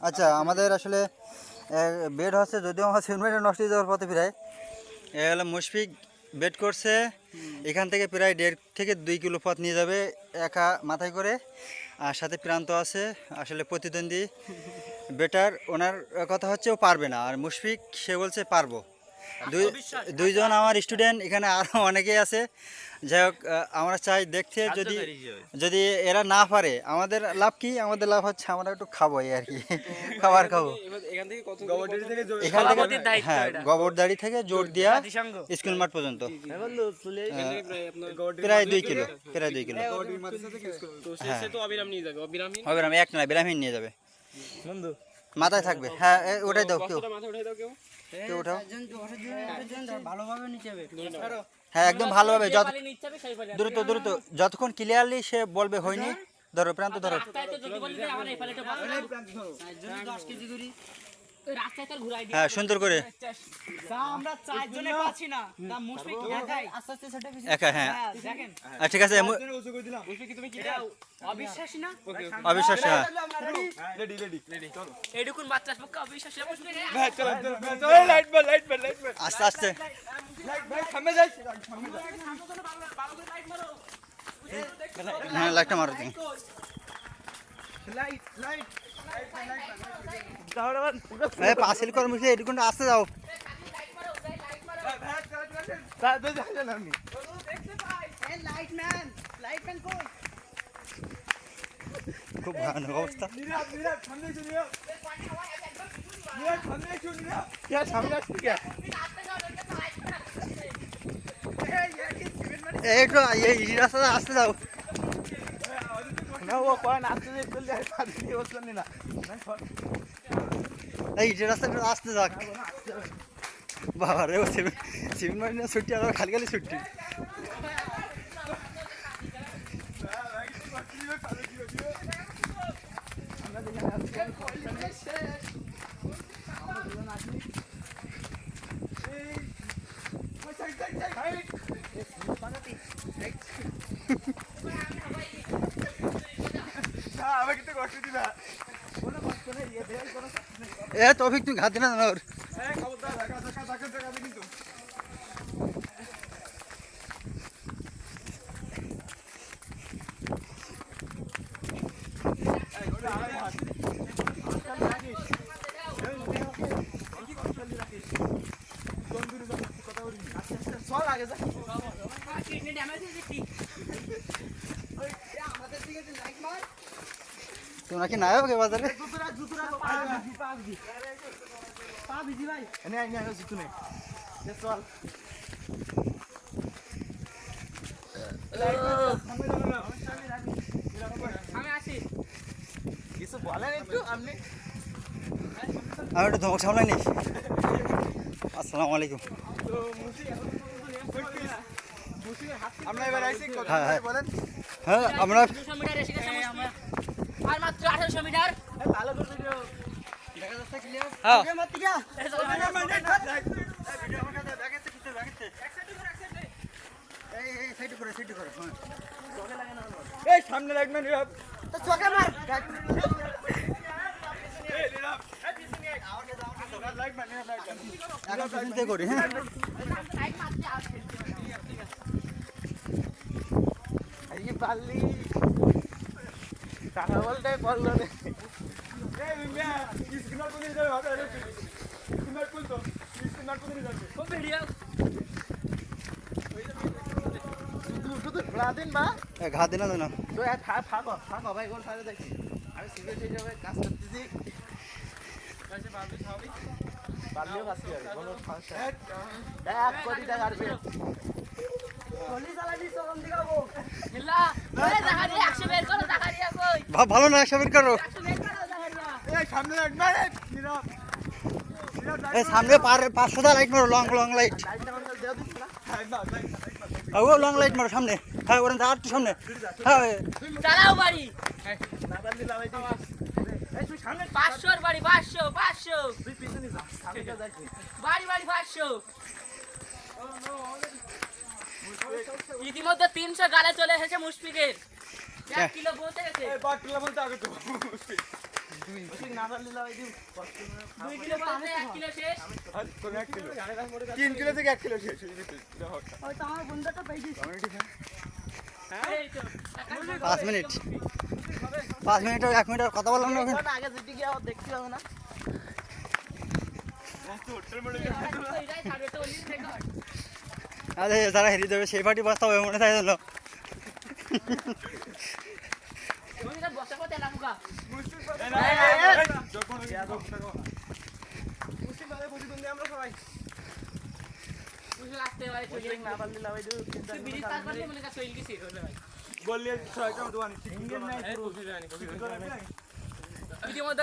আচ্ছা আমাদের আসলে বেড হচ্ছে যদিও আমার সেভেন নষ্ট হয়ে যাওয়ার পথে প্রায়। এ হলো মুশফিক বেড করছে এখান থেকে প্রায় দেড় থেকে দুই কিলো পথ নিয়ে যাবে একা মাথায় করে। আর সাথে প্রান্ত আছে আসলে প্রতিদ্বন্দ্বী। বেটার ওনার কথা হচ্ছে ও পারবে না আর মুশফিক সে বলছে পারব। দুইজন আমার স্টুডেন্ট এখানে আরও অনেকেই আছে। যাই হোক আমরা চাই দেখতে যদি যদি এরা না পারে আমাদের লাভ কি? আমাদের লাভ হচ্ছে আমরা একটু খাব এই আর কি। খাবার খাব। এখান থেকে হ্যাঁ। গোবরদাড়ি থেকে জোর দিয়া স্কুল মাঠ পর্যন্ত। এখান প্রায় দুই কিলো প্রায় দুই কিলো। তো অবিরাম এক না বিরামহীন নিয়ে যাবে। মাথায় থাকবে। হ্যাঁ ওটাই দাও কেউ। হ্যাঁ একদম ভালোভাবে যত দ্রুত দ্রুত যতক্ষণ ক্লিয়ারলি সে বলবে হয়নি ধরো প্রান্ত ধরো। রাস্তায় তো যদি বলি যে আমার এই ফলেটা ভালো যদি 10 কেজি করি ওই রাস্তায় তার ঘুরাই দিই হ্যাঁ সুন্দর করে একা হ্যাঁ ঠিক আছে অবিশ্বাসী হ্যাঁ আস্তে আস্তে হ্যাঁ লাইটটা মারো তুমি এই পাঁচিল কর মুখে এটুকু আসতে যাও খুব ভয়ানক অবস্থা। একটু এই রাস্তাটা আসতে যাও এই যে রাস্তাটা আসতে যাক। বাবা রে সিমেন্ট মারি না ছুটি আর খালি খালি ছুটি। এ তফিক তুই ঘাতে না ওর কিডনি ড্যামেজ হয়ে যাচ্ছে তোমরা কি নায়ক এ বাজারে? আমি একটু ধমক সামলাই নি। আসসালামু আলাইকুম। আমরা এবার আইছি হ্যাঁ হ্যাঁ। হ্যাঁ আমরা আর মাত্র আঠারোশো মিটার। সাইড করে সাইড করে হ্যাঁ এই সামনে রাখবেন নীরব এখন পিছন থেকে করি হ্যাঁ। পারলি টাকা বলতে পারল যাবে যাবে এ, ঘা দিনা না তো ফাঁকো ফাঁকো ভাই কোন সাইডে দেখি। আমি সিগারেট হিসাবে কাজ করতেছি। পারলেও কাজ করে কোনো সমস্যা এক কোটি টাকা আসবে হিল্লা ওরে জাহারি 100 বের করো জাহারিয়া কই ভাব ভালো না সবের করো। 100 বের করো জাহারিয়া এই সামনে পাঁচশোটা লাইট মারো লং লং লাইট। না ও লং লাইট মারো সামনে। হ্যাঁ ওরা আর একটু সামনে। হ্যাঁ চালাও বাড়ি। না পারলি লাগাই দিস এই তুই সামনে 500 এর বাড়ি 500 500 তুই পিছনে যা সামনে যা যাচ্ছি বাড়ি বাড়ি 500 ইতিমধ্যে 300 গালে চলে এসেছে মুশফিকের। পাঁচে তিন কিলো থেকে এক কিলো শেষ। মিনিট। পাঁচ মিনিট এক মিনিট আর কথা বললাম না আগে গিয়ে আবার দেখতে না। আরে যারা হেরি দেবে সেই পার্টি বস্তা হবে মনে থাকে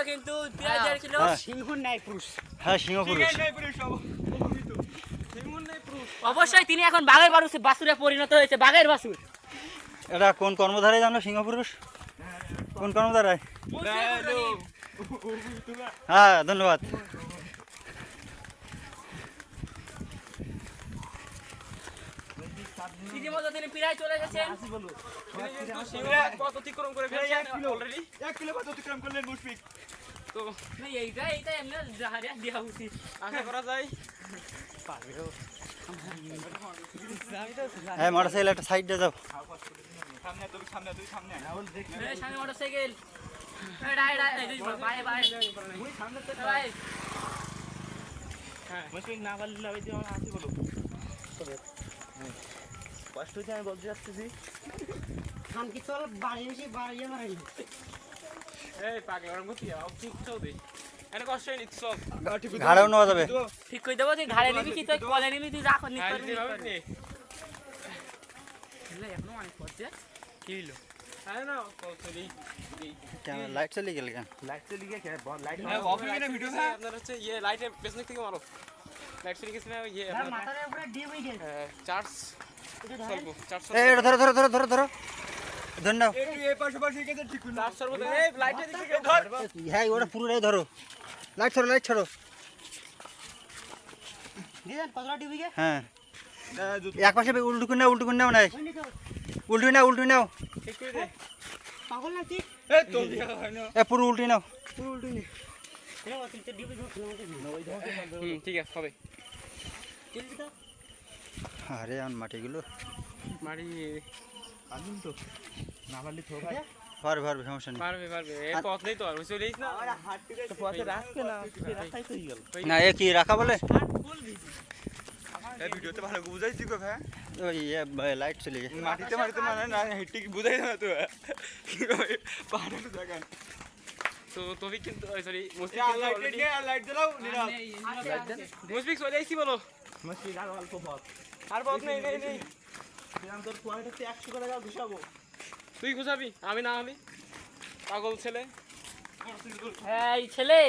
কিন্তু হ্যাঁ। সিংহুর নাই পুরুষ সিংহ অবশ্যই তিনি এখন বাঘের বাসুর বাসুরে পরিণত হয়েছে, বাঘের বাসুর এটা কোন কর্মধারে জানো সিংহপুরুষ? কোন কর্মধারায়? হ্যাঁ ধন্যবাদ। তো এইটা এইটা এমনি উচিত। আশা করা যায়। হ্যাঁ মোটর সাইকেল একটা সাইড দিয়ে যাও। সামনে সামনে সামনে সামনে মোটরসাইকেল না পারলে বলো কষ্ট হচ্ছে আমি বলতে যাচ্ছি খানকি চল বাড়ি এসে বাড়ি আমার এই পাগলা ওর মতি আও ঠিক চলবে এটা কষ্ট হয়নি সব ঘাড়েও নেওয়া যাবে। ঠিক করে দেবো তুই ঘাড়ে নিবি কি তুই কলে নিবি তুই রাখ নি? আর এখনও অনেক পড়ছে কি হলো আরে না কত নেই লাইট চলে গেল কেন? লাইট চলে গিয়ে লাইট অফ হয়ে গেছে ভিডিও আপনার হচ্ছে ইয়ে লাইটের পেছনে থেকে মারো। লাইট চলে গেছে ইয়ে মাথার উপরে ডিম হয়ে গেছে। চার্জ এই ধরো ধরো ধরো ধরো ধরো। ধরে এই পাশে পাশে গেছে ঠিক না চার্জ সর্ব এই লাইটের দিকে ধর। হ্যাঁ ওটা পুরোটাই ধরো। লাইট ছাড়ো লাইট ছাড়ো হ্যাঁ। এক পাশে উল্টু করে নাও উল্টু করে নাও নাই। উল্টু নাও উল্টু নাও। পাগল এ পুরো উল্টে নাও। পুরো উল্টো নে ঠিক আছে হবে। আরে আমার মাটিগুলো। মারি আনুন তো। না পারলে তো ভাই পারবে পারবে সমস্যা নেই পারবে পারবে এই পথ নেই তো আর ওই চলে না? আমার হাত থেকে তো পথে রাখতে না রাস্তায় তো গেল। না এ কি রাখা বলে? এই ভিডিওতে ভালো বুঝাইছি গো ভাই। ওই লাইট চলে গেছে। মাটিতে মাটিতে মানে না হেঁটে কি বুঝাই না তো পাহাড়ের জায়গা তো তবে কিন্তু সরি মুসলিম লাইট জ্বালাও মুসলিম চলে আইছি বলো। মুশফিক আর অল্প পথ। আর পথ নেই নেই নেই। আমি তোর পয়েন্টে একশো করে যাও ঘুষাবো তুই খুঁজাবি আমি না আমি? পাগল ছেলে। এই ছেলে।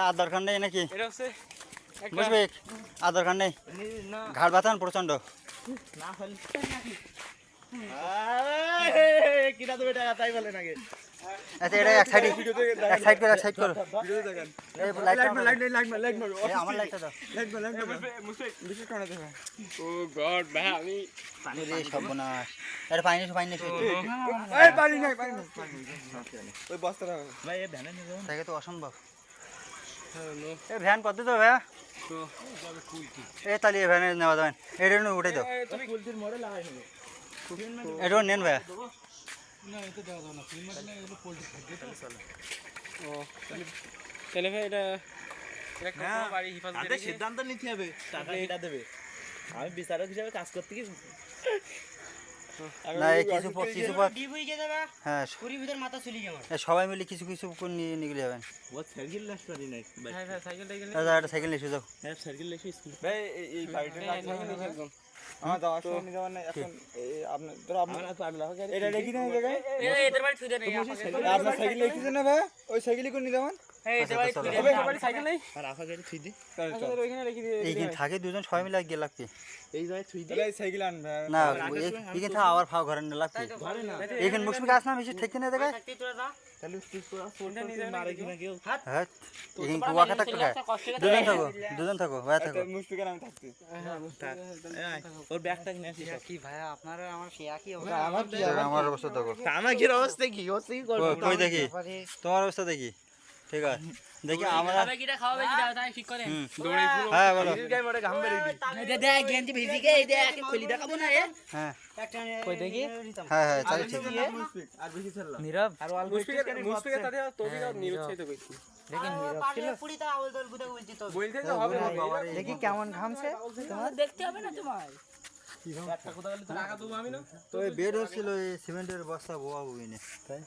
আর দরকার নেই নাকি? এটা আর দরকার নেই? না। ঘাড় ব্যথান প্রচণ্ড না কিনা দেবে টাকা তাই বলেন আগে আচ্ছা এটা এক সাইড এক সাইড করো এক সাইড করো। এই লাইট এই আমার লাইটটা দাও। ও গড ভাই আমি রে সর্বনাশ। এটা পানি এসো পানি এসো ভাই এ ভ্যানে নিয়ে যাবেন থেকে তো অসম্ভব। ভ্যান কত তো ভাইয়া। এ তাহলে এই ভ্যানে নেওয়া যাবেন এটা উঠে দাও। ও তাহলে ভাই এটা সিদ্ধান্ত নিতে হবে টাকা এটা দেবে আমি বিচারক হিসাবে কাজ করতে কি সবাই মিলে কিছু কিছু নিয়ে নিয়ে যাবেন। সাইকেল হ্যাঁ হ্যাঁ সাইকেল সাইকেল যাও। হ্যাঁ সাইকেল আমার যাওয়ার সময় নিয়ে যাওয়ার এখন আপনার ধরো আপনার এটা রেখে দেন জায়গায়। এই এদের বাড়ি থুই দেন এই আপনার সাইকেল না ভাই ওই সাইকেলই করে নিয়ে যাবেন। আচ্ছা, আচ্ছা, এইখানে থাকে দুজন সবাই মিলে গিয়ে লাগবে। এই জায়গায় থুই দি। সাইকেল আনবে। না এইখানে থাকে আবার ফাও ঘরে না। লাগবে। আসলাম এসে ঠেকে না দেখায় থাকতে তোরা যা। তাহলে তুই তোরা ফোন মারে কিনা কেউ? এইখানে কুয়াকা থাকতে খায় দুজন থাকো দুজন থাকো ভাই থাকো। মুশফিকের আমি থাকতে। ওর ব্যাগটা কিনে আসিস। কি ভাইয়া আপনারা আমার সে একই আমার কি আমার অবস্থা? দেখো। আমার কি অবস্থা কি? অবস্থা কি করব? কই- কই দেখি তোমার অবস্থা দেখি। ঠিক আছে। দেখি আমরা খাবে কিটা খাওয়াবে কিটা তাই ঠিক করে। হুম দৌড়ে হ্যাঁ বলো। গায়ে মোটে ঘাম বেরিয়ে দি এটা গেঞ্জি ভিজি গে এই দেখ খুলি দেখাবো না এ। হ্যাঁ। কই দেখি? হ্যাঁ হ্যাঁ ঠিক আর বেশি নীরব। আর অল্প নীরব তো। দেখি কেমন ঘামছে। তোমার দেখতে হবে না তোমার টাকা দেবো আমি না। তো এই বেড হচ্ছিল এই সিমেন্টের বস্তা বোয়া বুঝিনি তাই?